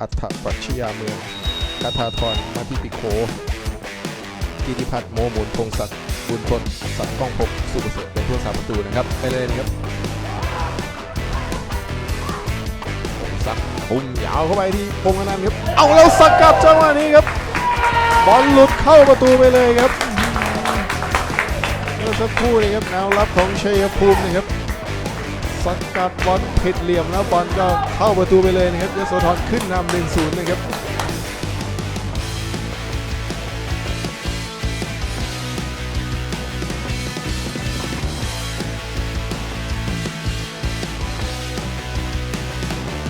อัฐปัชญาเมืองคาธาธรมาทิปิโคกิติพัฒน์โมหมุนพงศักดิ์บุญทนสัตว์ก้องพบสุประเสริฐเป็นผู้สาประตูนะครับไปเลยนะครับพงศักดิ์พุ่งยาวเข้าไปที่พงอนันต์ครับเอาแล้วสกัดจังหวะนี้ครับบอลหลุดเข้าประตูไปเลยครับเมื่อสักครู่นี้ครับแนวรับของชัยภูมินะครับ สกัดบอลผิดเหลี่ยมแล้วบอลก็เข้าประตูไปเลยนะครับยโสธรขึ้นนำหนึ่งศูนย์นะครับ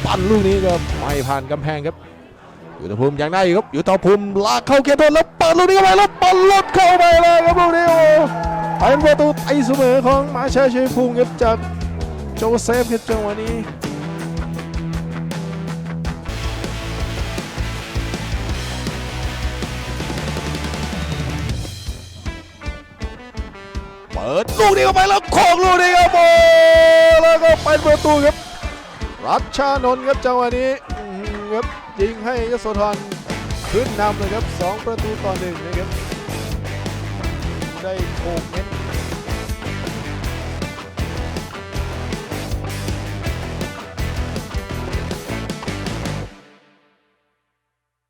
ปั่นลูกนี้ก็ไม่ผ่านกำแพงครับอยุทธภูมิยังได้อยู่ครับอยุทธภูมิลากเข้าเขตโทษแล้วเปิดลูกนี้เข้าไปแล้วบอลลุดเข้าไปเลยครับลูกนี้โอ้เป็นประตูไอเสมอของมาชาชัยภูมิครับจาก จเซฟครับจังหวะนี้เปิดลูกนี้เข้าไปแล้วโคงลูกนี้ครับโอ้แล้วก็เป็นประตูครับ รัชชานนท์ครับจังหวะนี้ครับยิงให้ยโสธรขึ้นนำเลยครับ 2 ประตูต่อหนึ่งนะครับ ได้โคงเม็ด